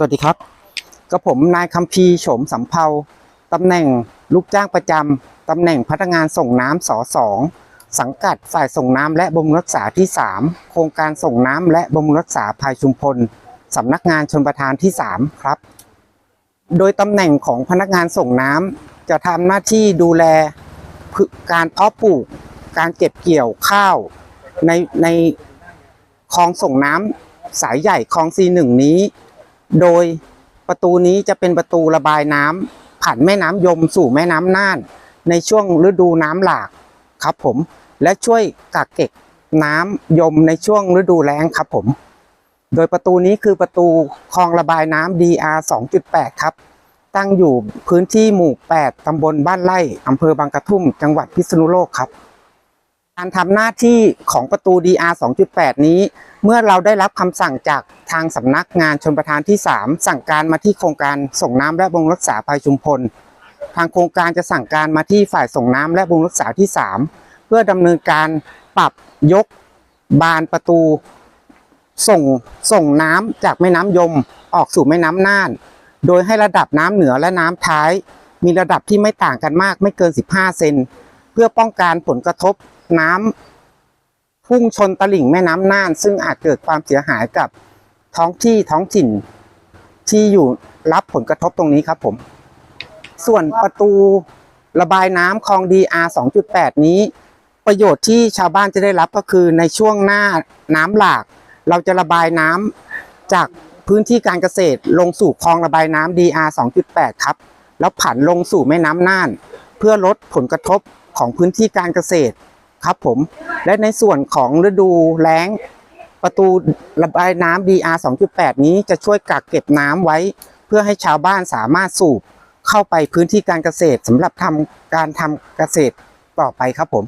สวัสดีครับ กับผมนายคัมพีร์โฉมสำเภาตำแหน่งลูกจ้างประจำตำแหน่งพนักงานส่งน้ำสอสองสังกัดฝ่ายส่งน้ำและบำรุงรักษาที่ 3 โครงการส่งน้ำและบำรุงรักษาภายชุมพลสำนักงานชนประทานที่ 3 ครับ โดยตำแหน่งของพนักงานส่งน้ำจะทำหน้าที่ดูแลการเพาะปลูก การเก็บเกี่ยวข้าวในในคลองส่งน้ำสายใหญ่คลองซีหนึ่งนี้ โดยประตูนี้จะเป็นประตูระบายน้ำผ่านแม่น้ำยมสู่แม่น้ำน่าน ในช่วงฤดูน้ำหลากครับผม และช่วยกักเก็บน้ำยมในช่วงฤดูแล้งครับผม โดยประตูนี้คือประตูคลองระบายน้ำ DR 2.8 ครับ ตั้งอยู่พื้นที่หมู่ 8ตำบลบ้านไร่อำเภอบางกระทุ่ม จังหวัดพิษณุโลกครับ การทำหน้าที่ของประตู DR 2.8 นี้ เมื่อเราได้รับคำสั่งจากทางสำนักงานชนประทานที่ 3 สั่งการมาที่โครงการส่งน้ำและบงรักษาภัยชุมพล ทางโครงการจะสั่งการมาที่ฝ่ายส่งน้ำและบงรักษาที่ 3 เพื่อดำเนินการปรับยกบานประตู ส่งส่งน้ำจากแม่น้ำยมออกสู่แม่น้ำน่าน โดยให้ระดับน้ำเหนือและน้ำท้าย มีระดับที่ไม่ต่างกันมากไม่เกิน 15 เซน พื่อป้องกันผลกระทบน้ำพุ่งชนตลิ่งแม่น้ำน่าน ซึ่งอาจเกิดความเสียหายกับท้องที่ท้องถิ่น ที่อยู่รับผลกระทบตรงนี้ครับผม ส่วนประตูระบายน้ำคลอง DR 2.8 นี้ ประโยชน์ที่ชาวบ้านจะได้รับก็คือในช่วงหน้าน้ำหลาก เราจะระบายน้ำจากพื้นที่การเกษตรลงสู่คลองระบายน้ำ DR 2.8 ครับ แล้วผันลงสู่แม่น้ำน่าน เพื่อลดผลกระทบของพื้นที่การเกษตรครับผม และในส่วนของฤดูแล้ง ประตูระบายน้ำ DR 2.8 นี้จะช่วยกักเก็บน้ำไว้ เพื่อให้ชาวบ้านสามารถสูบเข้าไปพื้นที่การเกษตรสำหรับทำการทำเกษตรต่อไปครับผม